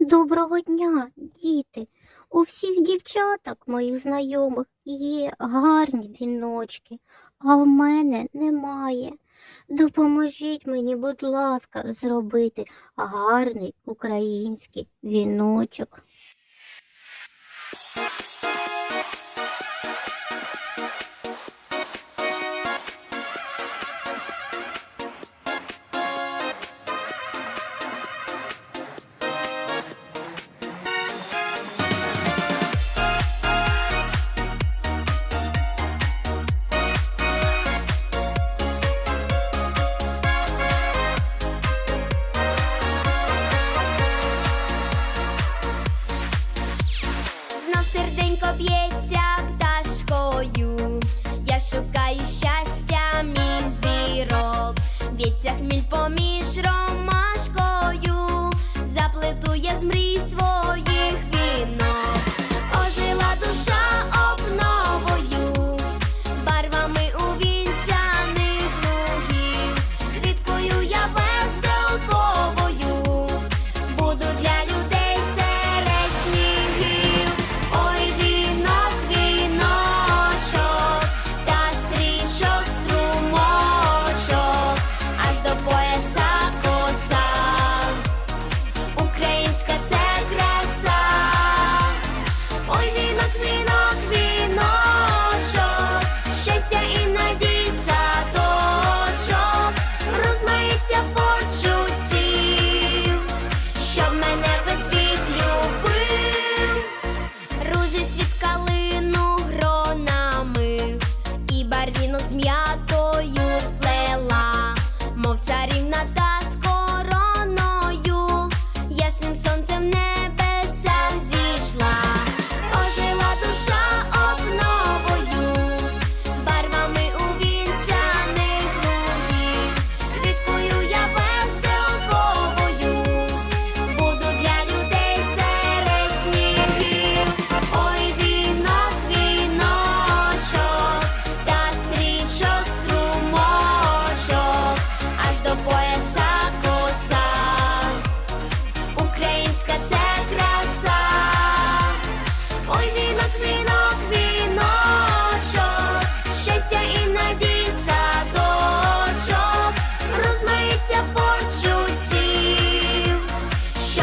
Доброго дня, діти. У всіх дівчаток моїх знайомих є гарні віночки, а в мене немає. Допоможіть мені, будь ласка, зробити гарний український віночок.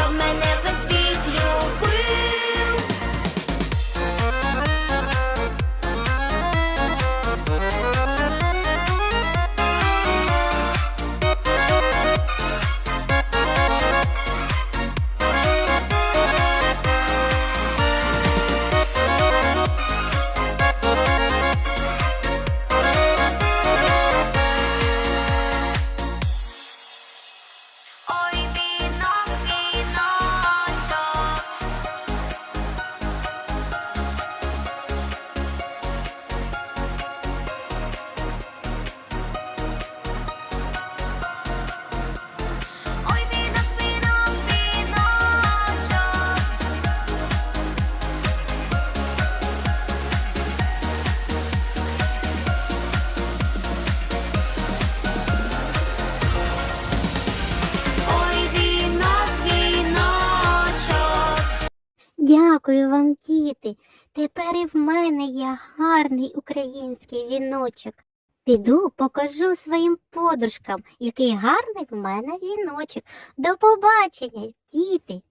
Come my name. Дякую вам, діти. Тепер і в мене є гарний український віночок. Піду покажу своїм подружкам, який гарний в мене віночок. До побачення, діти!